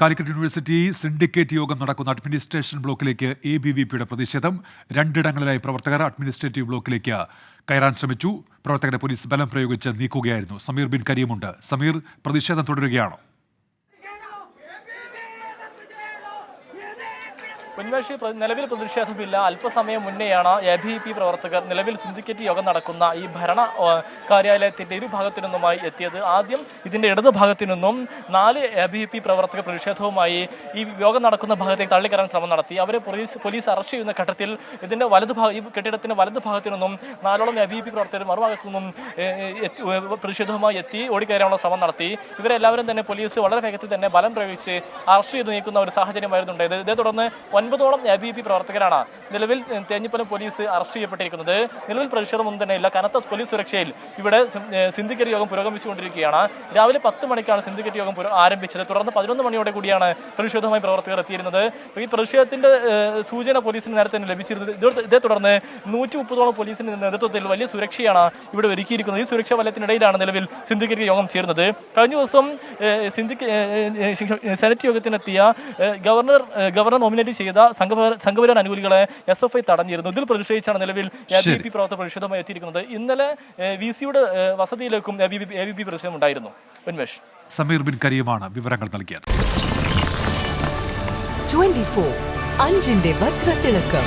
Calicut university syndicate യോഗം നടക്കുന്ന administration ബ്ലോക്കിലേക്ക് എ ബി വി പിയുടെ പ്രതിഷേധം. രണ്ടിടങ്ങളിലായി പ്രവർത്തകർ അഡ്മിനിസ്ട്രേറ്റീവ് ബ്ലോക്കിലേക്ക് കയറാൻ ശ്രമിച്ചു. പ്രവർത്തകരെ പോലീസ് ബലം പ്രയോഗിച്ച് നീക്കുകയായിരുന്നു. സമീർ ബിൻ കരീമുണ്ട്. സമീർ പ്രതിഷേധം തുടരുകയാണോ? ഉന്മേഷ് നിലവിൽ പ്രതിഷേധമില്ല. അല്പസമയം മുന്നെയാണ് എ ബി പി പ്രവർത്തകർ നിലവിൽ സിൻഡിക്കേറ്റ് യോഗം നടക്കുന്ന ഈ ഭരണ കാര്യാലയത്തിന്റെ ഇരുഭാഗത്തു നിന്നുമായി എത്തിയത്. ആദ്യം ഇതിന്റെ ഇടത് ഭാഗത്തു നിന്നും നാല് എ ബി പി പ്രവർത്തകർ പ്രതിഷേധവുമായി ഈ യോഗം നടക്കുന്ന ഭാഗത്തേക്ക് തള്ളിക്കറാൻ ശ്രമം നടത്തി. അവരെ പോലീസ് പോലീസ് അറസ്റ്റ് ചെയ്യുന്ന ഘട്ടത്തിൽ ഇതിന്റെ വലതു ഭാഗം ഈ കെട്ടിടത്തിന്റെ വലതു ഭാഗത്തു നിന്നും നാലോളം എ ബി പി പ്രവർത്തകർ മറുഭാഗത്തു നിന്നും പ്രതിഷേധവുമായി എത്തി ഓടിക്കയറാനുള്ള ശ്രമം നടത്തി. ഇവരെല്ലാവരും തന്നെ പോലീസ് വളരെ വേഗത്തിൽ തന്നെ ബലം പ്രയോഗിച്ച് അറസ്റ്റ് ചെയ്ത് നീക്കുന്ന ഒരു സാഹചര്യമായിരുന്നു ഉണ്ടായത്. ഇതേ തുടർന്ന് ഒൻപതോളം എ ബി പി പ്രവർത്തകരാണ്. നിലവിൽ തേഞ്ഞിപ്പലം പോലീസ് അറസ്റ്റ് ചെയ്യപ്പെട്ടിരിക്കുന്നത്. നിലവിൽ പ്രതിഷേധമൊന്നും തന്നെ ഇല്ല. കനത്ത പോലീസ് സുരക്ഷയിൽ ഇവിടെ സിന്ധിക്കറ്റ് യോഗം പുരോഗമിച്ചുകൊണ്ടിരിക്കുകയാണ്. രാവിലെ പത്ത് മണിക്കാണ് സിന്ധിക്കറ്റ് യോഗം ആരംഭിച്ചത്. തുടർന്ന് പതിനൊന്ന് മണിയോടെ കൂടിയാണ് പ്രതിഷേധവുമായി പ്രവർത്തകർ എത്തിയിരുന്നത്. ഈ പ്രതിഷേധത്തിന്റെ സൂചന പോലീസിന് നേരത്തെ തന്നെ ലഭിച്ചിരുന്നത്. ഇതോ- തുടർന്ന് നൂറ്റി മുപ്പതോളം പോലീസിന്റെ നേതൃത്വത്തിൽ വലിയ സുരക്ഷയാണ് ഇവിടെ ഒരുക്കിയിരിക്കുന്നത്. ഈ സുരക്ഷാ വലയത്തിനിടയിലാണ് നിലവിൽ സിന്ധിക്കറ്റ് യോഗം ചേർന്നത് കഴിഞ്ഞ ദിവസം സിന്ധിക്ക് സെനറ്റ് യോഗത്തിനെത്തിയ ഗവർണർ ഗവർണർ നോമിനേറ്റ് ചെയ്ത സംഘപരിവാർ സംഘപരിവാർ അനുകൂലികളെ എസ് എഫ് ഐ തടഞ്ഞിരുന്നു. ഇതിൽ പ്രതിഷേധിച്ചാണ് നിലവിൽ എ ബി പി പ്രവർത്തകർ പ്രതിഷേധമായി എത്തിയിരിക്കുന്നത്. ഇന്നലെ വി സിയുടെ വസതിയിലേക്കും A B P A B P പ്രതിഷേധം ഉണ്ടായിരുന്നു ഉന്മേഷ്. സമീർ ബിൻ കരിയുമാണ് വിവരങ്ങൾ നൽകിയത്. ട്വന്റി ഫോർ അഞ്ചിന്റെ വജ്രത്തിളക്കം.